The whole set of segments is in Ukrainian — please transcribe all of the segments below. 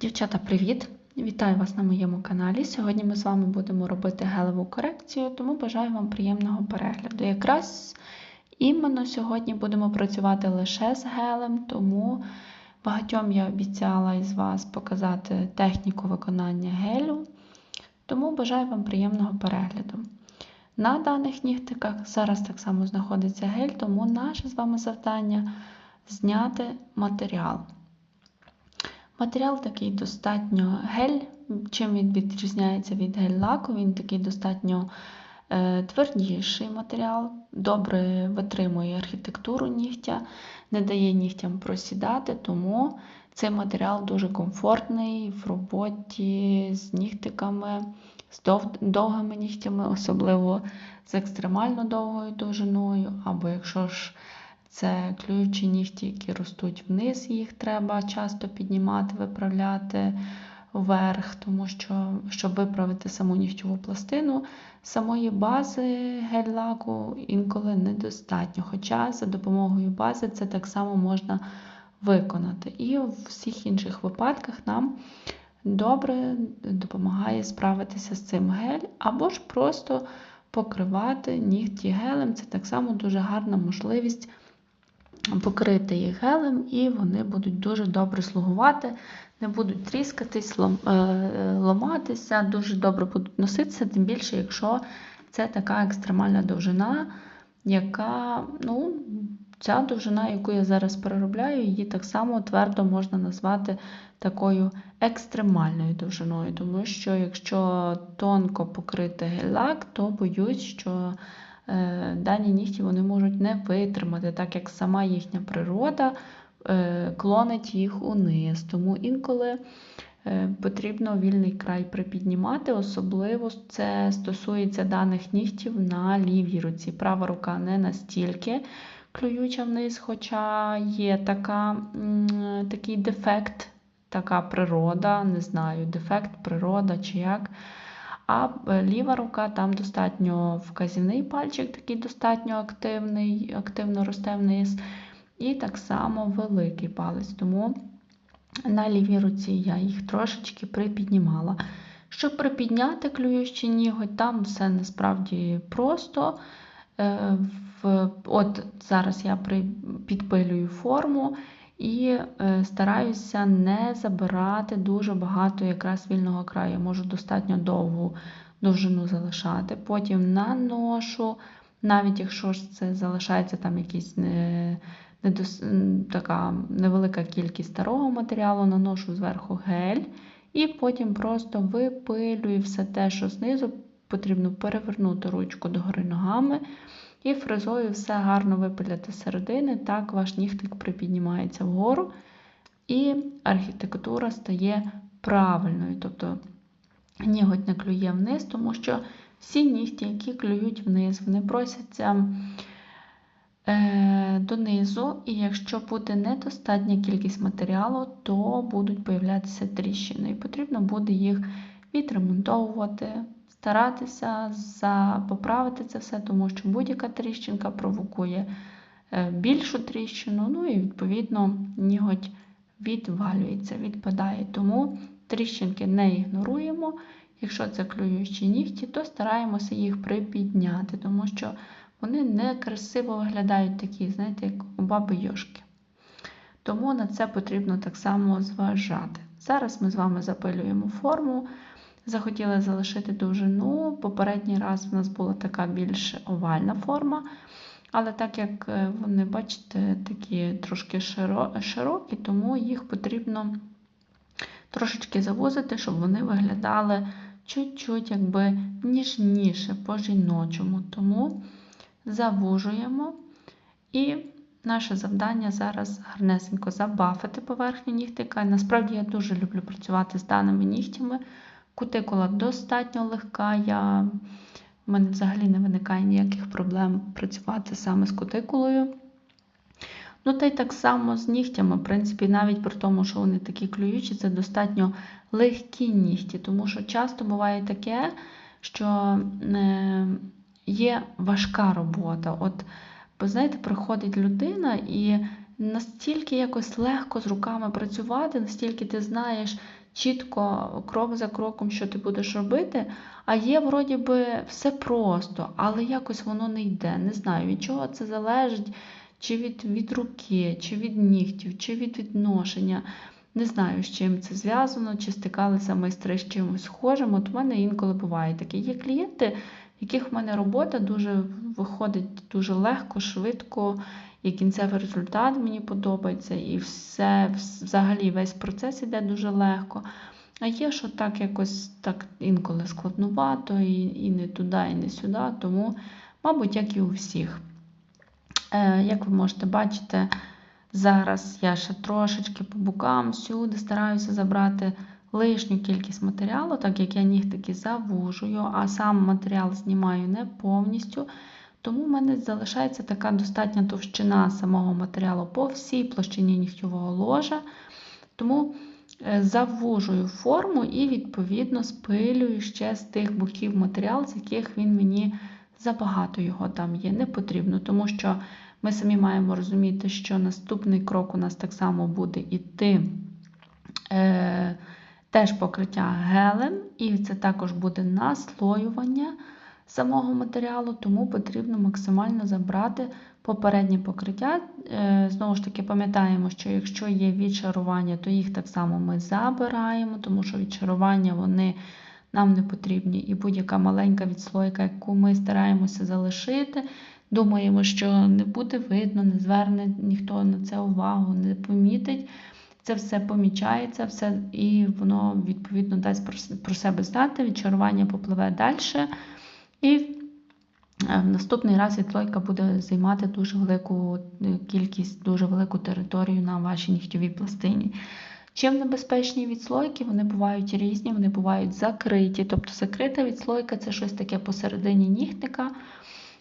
Дівчата, привіт! Вітаю вас на моєму каналі. Сьогодні ми з вами будемо робити гелеву корекцію, тому бажаю вам приємного перегляду. Якраз іменно сьогодні будемо працювати лише з гелем, тому багатьом я обіцяла із вас показати техніку виконання гелю. Тому бажаю вам приємного перегляду. На даних нігтиках зараз так само знаходиться гель, тому наше з вами завдання зняти матеріал. Матеріал такий достатньо гель. Чим він відрізняється від гель-лаку, він такий достатньо е, твердіший матеріал, добре витримує архітектуру нігтя, не дає нігтям просідати, тому цей матеріал дуже комфортний в роботі з нігтиками, з дов... довгими нігтями, особливо з екстремально довгою довжиною, або якщо ж це клюючі нігті, які ростуть вниз, їх треба часто піднімати, виправляти вверх, тому що, щоб виправити саму нігтєву пластину, самої бази гель-лаку інколи недостатньо. Хоча за допомогою бази це так само можна виконати. І в всіх інших випадках нам добре допомагає справитися з цим гель, або ж просто покривати нігті гелем. Це так само дуже гарна можливість покрити їх гелем, і вони будуть дуже добре слугувати, не будуть тріскатись, е, ламатися, дуже добре будуть носитися, тим більше, якщо це така екстремальна довжина, яка, ну, ця довжина, яку я зараз переробляю, її так само твердо можна назвати такою екстремальною довжиною. Тому що, якщо тонко покрити гель-лак, то боюсь, що дані нігті вони можуть не витримати, так як сама їхня природа е, клонить їх униз. Тому інколи е, потрібно вільний край припіднімати, особливо це стосується даних нігтів на лівій руці. Права рука не настільки клююча вниз, хоча є така, такий дефект, така природа, не знаю, дефект, природа чи як. А е, ліва рука там достатньо вказівний пальчик, такий достатньо активний, активно росте вниз. І так само великий палець. Тому на лівій руці я їх трошечки припіднімала. Щоб припідняти клюючий ніготь, там все насправді просто. Е, от Зараз я підпилюю форму. І е, стараюся не забирати дуже багато якраз вільного краю. Можу достатньо довгу довжину залишати. Потім наношу, навіть якщо ж це залишається там якісь не, не дос, така невелика кількість старого матеріалу, наношу зверху гель, і потім просто випилюю все те, що знизу потрібно перевернути ручку догори ногами. І фрезою все гарно випиляти середини, так ваш нігтик припіднімається вгору, і архітектура стає правильною. Тобто ніготь не клює вниз, тому що всі нігті, які клюють вниз, вони просяться е, донизу, і якщо буде недостатня кількість матеріалу, то будуть появлятися тріщини. І потрібно буде їх відремонтовувати старатися поправити це все, тому що будь-яка тріщинка провокує е, більшу тріщину, ну і, відповідно, ніготь відвалюється, відпадає. Тому тріщинки не ігноруємо. Якщо це клюючі нігті, то стараємося їх припідняти, тому що вони некрасиво виглядають такі, знаєте, як у баби йошки. Тому на це потрібно так само зважати. Зараз ми з вами запилюємо форму. Захотіли залишити довжину. Попередній раз в нас була така більш овальна форма. Але так як е, вони, бачите, такі трошки широкі, тому їх потрібно трошечки завозити, щоб вони виглядали чуть-чуть ніжніше по-жіночому. Тому завужуємо. І наше завдання зараз гарнесенько забафити поверхню нігтика. Насправді я дуже люблю працювати з даними нігтями. Кутикула достатньо легка. Я... У мене взагалі не виникає ніяких проблем працювати саме з кутикулою. Ну, та й так само з нігтями, в принципі, навіть при тому, що вони такі клюючі, це достатньо легкі нігті, тому що часто буває таке, що е, є важка робота. От, ви знаєте, приходить людина і настільки якось легко з руками працювати, настільки ти знаєш чітко крок за кроком, що ти будеш робити, а є, вроді би, все просто, але якось воно не йде. Не знаю, від чого це залежить, чи від, від руки, чи від нігтів, чи від відношення. Не знаю, з чим це зв'язано, чи стикалися майстри з чимось схожим. От в мене інколи буває таке. Є клієнти, яких в мене робота дуже виходить дуже легко, швидко, і кінцевий результат мені подобається, і все, взагалі весь процес іде дуже легко. А є, що так якось так інколи складнувато, і і не туди, і не сюди, тому, мабуть, як і у всіх. Е, Як ви можете бачити, зараз я ще трошечки по бокам всюди стараюся забрати лишню кількість матеріалу, так як я нігтики завужую, а сам матеріал знімаю не повністю. Тому в мене залишається така достатня товщина самого матеріалу по всій площині нігтєвого ложа. Тому е, завужую форму і, відповідно, спилюю ще з тих боків матеріал, з яких він мені забагато його там є, не потрібно, тому що ми самі маємо розуміти, що наступний крок у нас так само буде йти. Е, Теж покриття гелем, і це також буде наслоювання самого матеріалу, тому потрібно максимально забрати попереднє покриття. Е, знову ж таки, пам'ятаємо, що якщо є відшарування, то їх так само ми забираємо, тому що відшарування вони нам не потрібні. І будь-яка маленька відслойка, яку ми стараємося залишити, думаємо, що не буде видно, не зверне ніхто на це увагу, не помітить. Це все помічається, все, і воно, відповідно, дасть про себе знати, відчарування попливе далі. І е, в наступний раз відслойка буде займати дуже велику е, кількість, дуже велику територію на вашій нігтєвій пластині. Чим небезпечні відслойки, вони бувають різні, вони бувають закриті. Тобто закрита відслойка це щось таке посередині нігтика,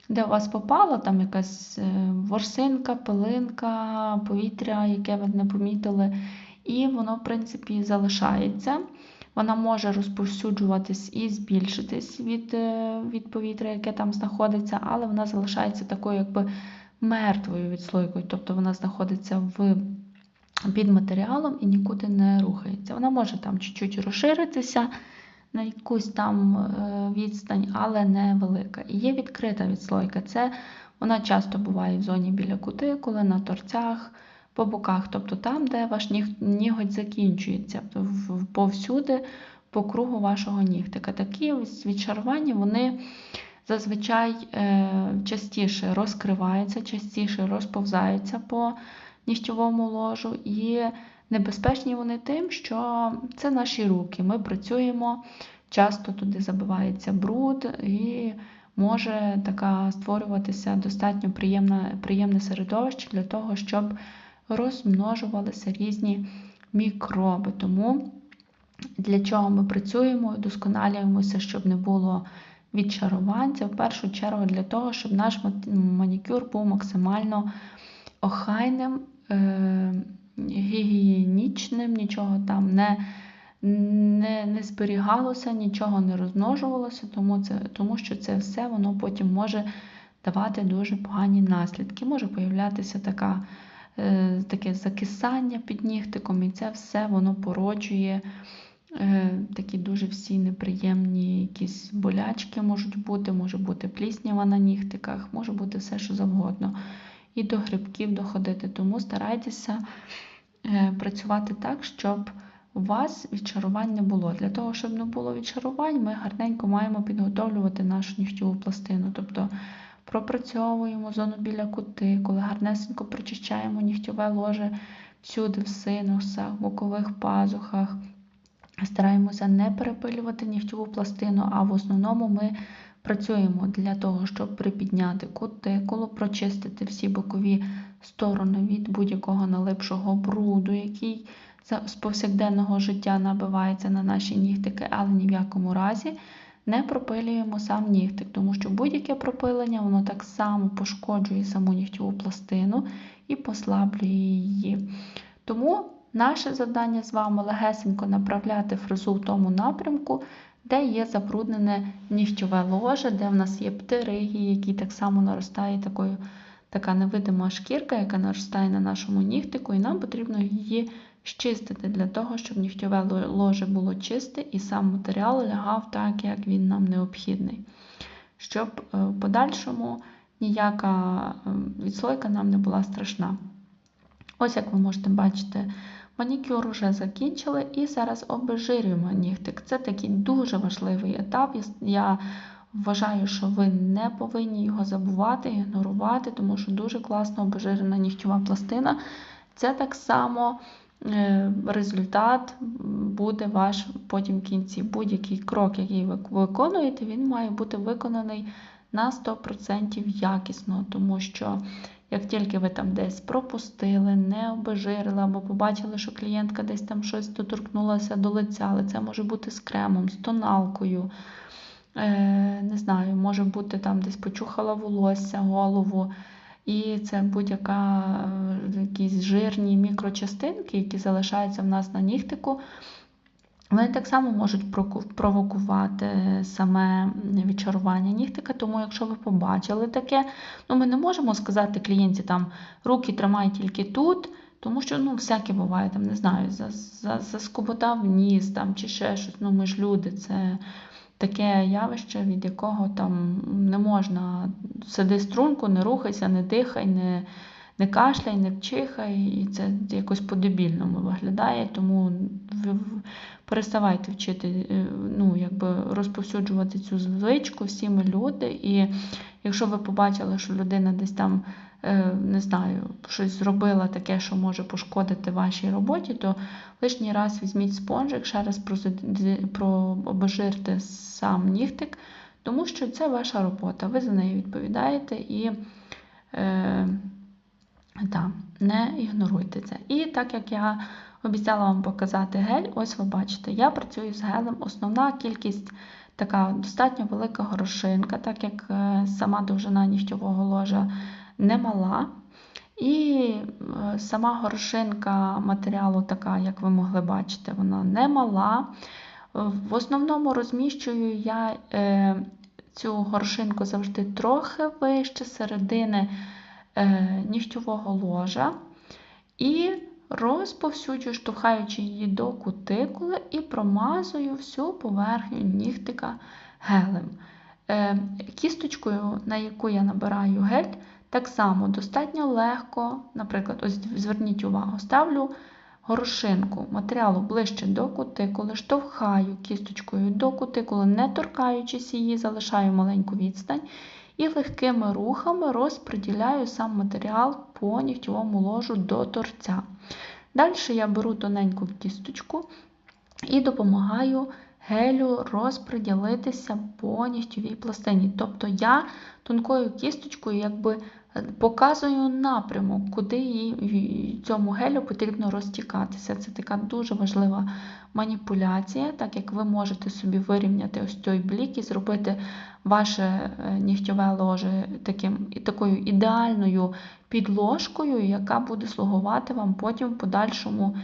де у вас попала там якась е, ворсинка, пилинка, повітря, яке ви не помітили, і воно, в принципі, залишається. Вона може розповсюджуватись і збільшитись від е, від повітря, яке там знаходиться, але вона залишається такою, якби мертвою відслойкою. Тобто вона знаходиться в, під матеріалом і нікуди не рухається. Вона може там чуть-чуть розширитися на якусь там е, відстань, але не велика. І є відкрита відслойка. Це вона часто буває в зоні біля кутикули, на торцях по боках, тобто там, де ваш ніготь закінчується, повсюди по кругу вашого нігтика. Такі відчарування вони зазвичай е, частіше розкриваються, частіше розповзаються по нігтєвому ложу. І небезпечні вони тим, що це наші руки. Ми працюємо, часто туди забивається бруд і може така створюватися достатньо приємне, приємне середовище для того, щоб розмножувалися різні мікроби. Тому для чого ми працюємо, досконалюємося, щоб не було відчарувань. Це в першу чергу для того, щоб наш манікюр був максимально охайним, е, гігієнічним, нічого там не не, не зберігалося, нічого не розмножувалося, тому, це, тому що це все воно потім може давати дуже погані наслідки. Може появлятися така Е, таке закисання під нігтиком, і це все воно породжує е, такі дуже всі неприємні якісь болячки можуть бути, може бути пліснява на нігтиках, може бути все, що завгодно. І до грибків доходити. Тому старайтеся е, працювати так, щоб у вас відчарувань не було. Для того, щоб не було відчарувань, ми гарненько маємо підготовлювати нашу нігтєву пластину. Тобто пропрацьовуємо зону біля кути, коли гарнесенько прочищаємо нігтьове ложе всюди, в синусах, в бокових пазухах. Стараємося не перепилювати нігтьову пластину, а в основному ми працюємо для того, щоб припідняти кутикулу, прочистити всі бокові сторони від будь-якого налипшого бруду, який з повсякденного життя набивається на наші нігтики, але ні в якому разі не пропилюємо сам нігтик, тому що будь-яке пропилення воно так само пошкоджує саму нігтєву пластину і послаблює її. Тому наше завдання з вами легесенько направляти фрезу в тому напрямку, де є забруднене нігтьове ложе, де в нас є птериги, які так само наростають такою така невидима шкірка, яка наростає на нашому нігтику, і нам потрібно її щистити для того, щоб нігтьове ложе було чисте і сам матеріал лягав так, як він нам необхідний. Щоб е, в подальшому ніяка е, відслойка нам не була страшна. Ось, як ви можете бачити, манікюр вже закінчили і зараз обезжирюємо нігтик. Це такий дуже важливий етап. Я вважаю, що ви не повинні його забувати, ігнорувати, тому що дуже класно обезжирена нігтьова пластина. Це так само е, результат буде ваш потім в кінці. Будь-який крок, який ви виконуєте, він має бути виконаний на 100% якісно, тому що як тільки ви там десь пропустили, не обезжирили, або побачили, що клієнтка десь там щось доторкнулася до лиця, але це може бути з кремом, з тоналкою. Е, Не знаю, може бути там десь почухала волосся, голову. І це будь-яка е, якісь жирні мікрочастинки, які залишаються в нас на нігтику. Вони так само можуть провокувати саме відчарування нігтика, тому якщо ви побачили таке, ну ми не можемо сказати клієнті там руки тримай тільки тут, тому що ну, всяке буває, там, не знаю, заскоботав ніс там, чи ще щось. Ну, ми ж люди, це таке явище, від якого там не можна сиди струнку, не рухайся, не дихай, не не кашляй, не вчихай, і це якось по-дебільному виглядає, тому переставайте вчити, е, ну, якби розповсюджувати цю звичку, всі ми люди. І якщо ви побачили, що людина десь там, е, не знаю, щось зробила таке, що може пошкодити вашій роботі, то лишній раз візьміть спонжик, ще раз обожирте сам нігтик, тому що це ваша робота, ви за неї відповідаєте і. Е, та, не ігноруйте це. І так як я обіцяла вам показати гель, ось ви бачите, я працюю з гелем. Основна кількість така достатньо велика горошинка, так як е, сама довжина нігтьового ложа немала. І е, сама горошинка матеріалу, така, як ви могли бачити, вона немала. В основному розміщую я е, цю горошинку завжди трохи вище середини нігтьового ложа. І розповсюджую, штовхаючи її до кутикули і промазую всю поверхню нігтика гелем. Е, кісточкою, на яку я набираю гель, так само достатньо легко, наприклад, ось зверніть увагу, ставлю горошинку матеріалу ближче до кутикули, штовхаю кісточкою до кутикули, не торкаючись її, залишаю маленьку відстань і легкими рухами розподіляю сам матеріал по нігтєвому ложу до торця. Далі я беру тоненьку кісточку і допомагаю гелю розподілитися по нігтєвій пластині. Тобто я тонкою кісточкою якби показую напрямок, куди їй цьому гелю потрібно розтікатися. Це така дуже важлива маніпуляція, так як ви можете собі вирівняти ось той блік і зробити ваше е, нігтьове ложе таким, такою ідеальною підложкою, яка буде слугувати вам потім в подальшому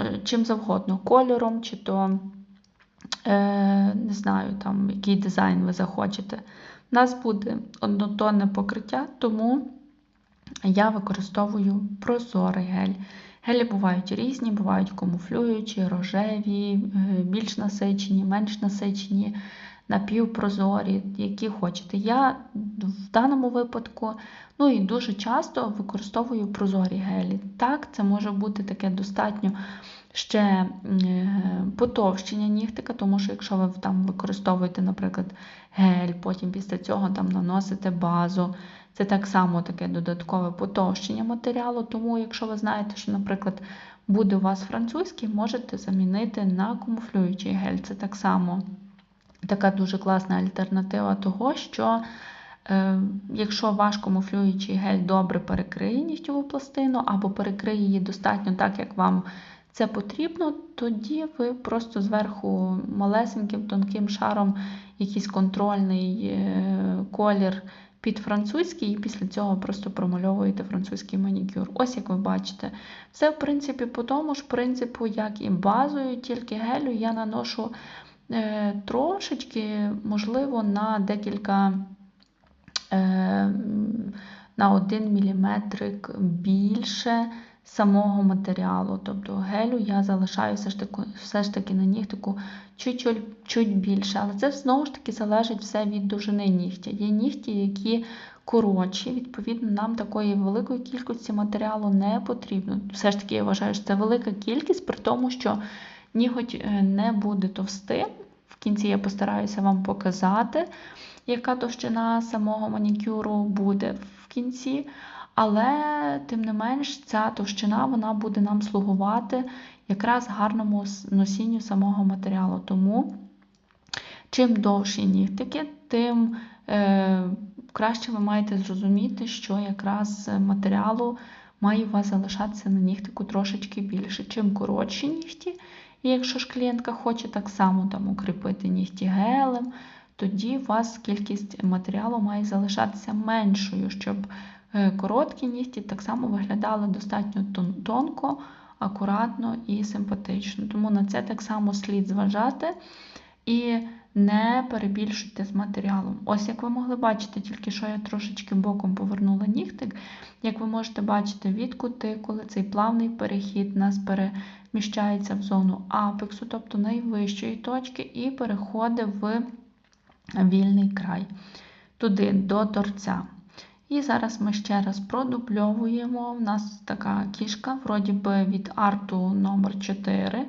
е, чим завгодно, кольором, чи то, е, не знаю, там, який дизайн ви захочете. У нас буде однотонне покриття, тому я використовую прозорий гель. Гелі бувають різні, бувають камуфлюючі, рожеві, більш насичені, менш насичені напівпрозорі, які хочете. Я в даному випадку, ну і дуже часто використовую прозорі гелі. Так, це може бути таке достатньо ще е, потовщення нігтика, тому що якщо ви там використовуєте, наприклад, гель, потім після цього там наносите базу. Це так само таке додаткове потовщення матеріалу, тому, якщо ви знаєте, що, наприклад, буде у вас французький, можете замінити на камуфлюючий гель. Це так само така дуже класна альтернатива того, що е, якщо ваш камуфлюючий гель добре перекриє нігтєву пластину, або перекриє її достатньо так, як вам це потрібно, тоді ви просто зверху малесеньким тонким шаром якийсь контрольний е, колір під французький, і після цього просто промальовуєте французький манікюр. Ось як ви бачите. Це, в принципі, по тому ж принципу, як і базою, тільки гелю я наношу Е, трошечки, можливо, на декілька е, на 1 мм більше самого матеріалу. Тобто гелю я залишаю все ж таки, все ж таки на нігтику чуть-чуть більше. Але це знову ж таки залежить все від довжини нігтя. Є нігті, які коротші, відповідно, нам такої великої кількості матеріалу не потрібно. Все ж таки, я вважаю, що це велика кількість, при тому, що ніготь е, не буде товстим. В кінці я постараюся вам показати, яка товщина самого манікюру буде в кінці. Але, тим не менш, ця товщина вона буде нам слугувати якраз гарному носінню самого матеріалу. Тому, чим довші нігтики, тим е, краще ви маєте зрозуміти, що якраз матеріалу має у вас залишатися на нігтику трошечки більше. Чим коротші нігті, і якщо ж клієнтка хоче так само там укріпити нігті гелем, тоді у вас кількість матеріалу має залишатися меншою, щоб короткі нігті так само виглядали достатньо тонко, акуратно і симпатично. Тому на це так само слід зважати. І не перебільшуйте з матеріалом. Ось, як ви могли бачити, тільки що я трошечки боком повернула нігтик. Як ви можете бачити, від кутикули цей плавний перехід нас переміщається в зону апексу, тобто найвищої точки, і переходить в вільний край, туди, до торця. І зараз ми ще раз продубльовуємо. У нас така кішка, вроді би від арту номер 4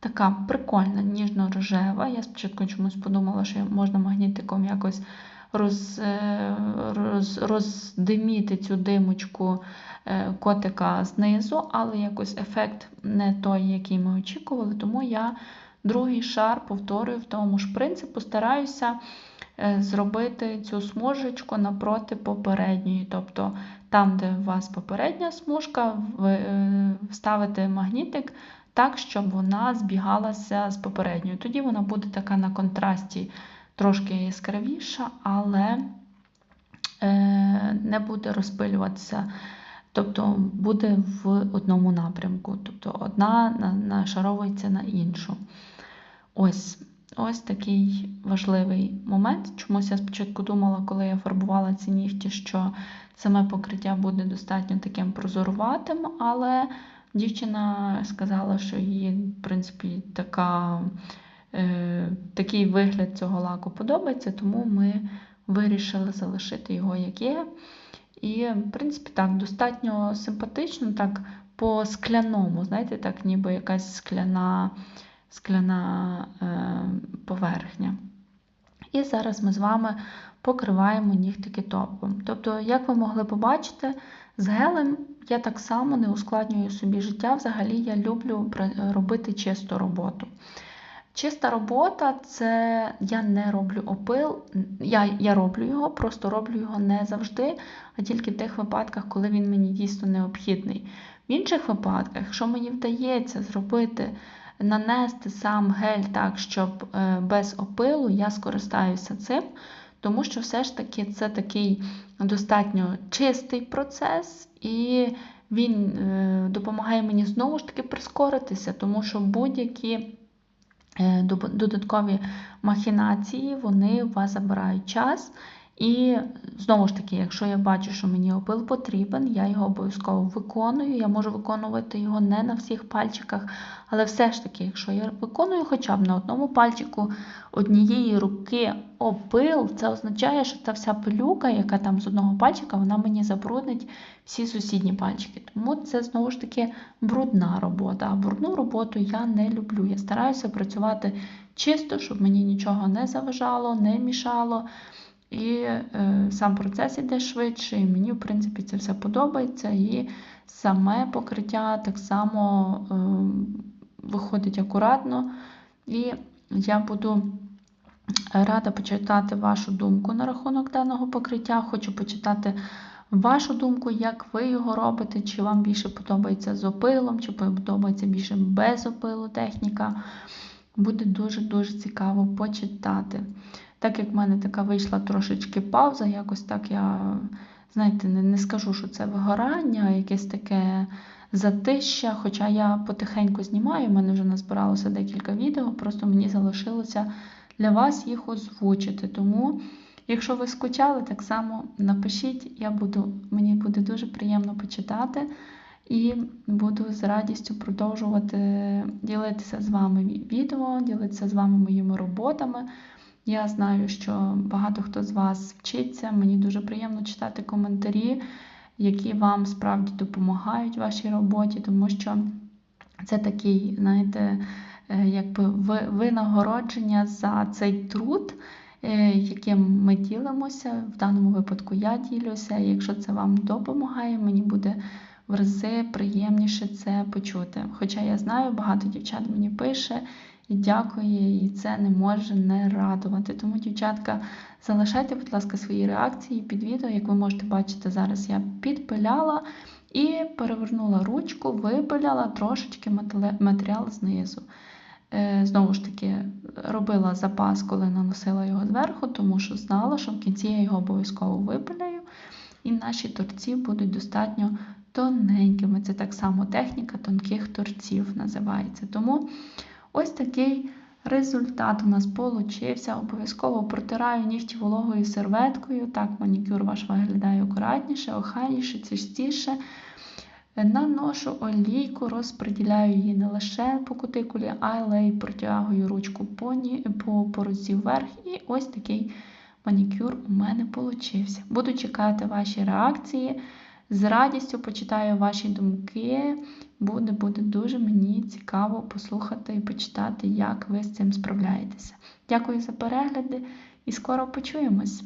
Така прикольна, ніжно-рожева. Я спочатку чомусь подумала, що можна магнітиком якось роз, е, роз, роздиміти цю димочку е, котика знизу, але якось ефект не той, який ми очікували. Тому я другий шар повторюю в тому ж принципу, стараюся зробити цю смужечку напроти попередньої. Тобто там, де у вас попередня смужка, ви ставите магнітик так, щоб вона збігалася з попередньою. Тоді вона буде така на контрасті трошки яскравіша, але е, не буде розпилюватися. Тобто буде в одному напрямку. Тобто одна нашаровується на іншу. Ось ось такий важливий момент. Чомусь я спочатку думала, коли я фарбувала ці нігті, що саме покриття буде достатньо таким прозоруватим, але Дівчина сказала, що їй, в принципі, така, е, такий вигляд цього лаку подобається, тому ми вирішили залишити його як є. І, в принципі, так, достатньо симпатично, так по скляному, знаєте, так, ніби якась скляна скляна е, поверхня. І зараз ми з вами покриваємо нігтики топом. Тобто, як ви могли побачити, з гелем я так само не ускладнюю собі життя. Взагалі я люблю робити чисту роботу. Чиста робота це я не роблю опил, я я роблю його, просто роблю його не завжди, а тільки в тих випадках, коли він мені дійсно необхідний. В інших випадках, якщо мені вдається зробити, нанести сам гель так, щоб е, без опилу, я скористаюся цим, тому що все ж таки це такий достатньо чистий процес, і він е, допомагає мені знову ж таки прискоритися, тому що будь-які е, додаткові махінації вони у вас забирають час. І знову ж таки, якщо я бачу, що мені опил потрібен, я його обов'язково виконую. Я можу виконувати його не на всіх пальчиках, але все ж таки, якщо я виконую хоча б на одному пальчику однієї руки опил, це означає, що та вся пилюка, яка там з одного пальчика, вона мені забруднить всі сусідні пальчики. Тому це знову ж таки брудна робота. А брудну роботу я не люблю. Я стараюся працювати чисто, щоб мені нічого не заважало, не мішало. І е, сам процес іде швидше, і мені, в принципі, це все подобається. І саме покриття так само е, виходить акуратно. І я буду рада почитати вашу думку на рахунок даного покриття. Хочу почитати вашу думку, як ви його робите, чи вам більше подобається з опилом, чи подобається більше без опилу техніка. Буде дуже-дуже цікаво почитати. Так як в мене така вийшла трошечки пауза, якось так я, знаєте, не, не скажу, що це вигорання, якесь таке затища. Хоча я потихеньку знімаю, в мене вже назбиралося декілька відео, просто мені залишилося для вас їх озвучити. Тому Якщо ви скучали, так само напишіть, я буду, мені буде дуже приємно почитати і буду з радістю продовжувати ділитися з вами відео, ділитися з вами моїми роботами. Я знаю, що багато хто з вас вчиться. Мені дуже приємно читати коментарі, які вам справді допомагають в вашій роботі, тому що це такий, знаєте, е, якби винагородження за цей труд, е, яким ми ділимося. В даному випадку я ділюся. І якщо це вам допомагає, мені буде в рази приємніше це почути. Хоча я знаю, багато дівчат мені пише і дякує, і це не може не радувати. Тому, дівчатка, залишайте, будь ласка, свої реакції під відео. Як ви можете бачити, зараз я підпиляла і перевернула ручку, випиляла трошечки матеріал знизу. Е, знову ж таки, робила запас, коли наносила його зверху, тому що знала, що в кінці я його обов'язково випиляю, і наші торці будуть достатньо тоненькими. Це так само техніка тонких торців називається. Тому ось такий результат у нас получився. Обов'язково протираю нігті вологою серветкою. Так, манікюр ваш виглядає акуратніше, охайніше, чистіше. Наношу олійку, розподіляю її не лише по кутикулі, але й протягую ручку по, по, по руці вверх. І ось такий манікюр у мене получився. Буду чекати ваші реакції. З радістю почитаю ваші думки. Буде буде дуже мені цікаво послухати і почитати, як ви з цим справляєтеся. Дякую за перегляди і скоро почуємось!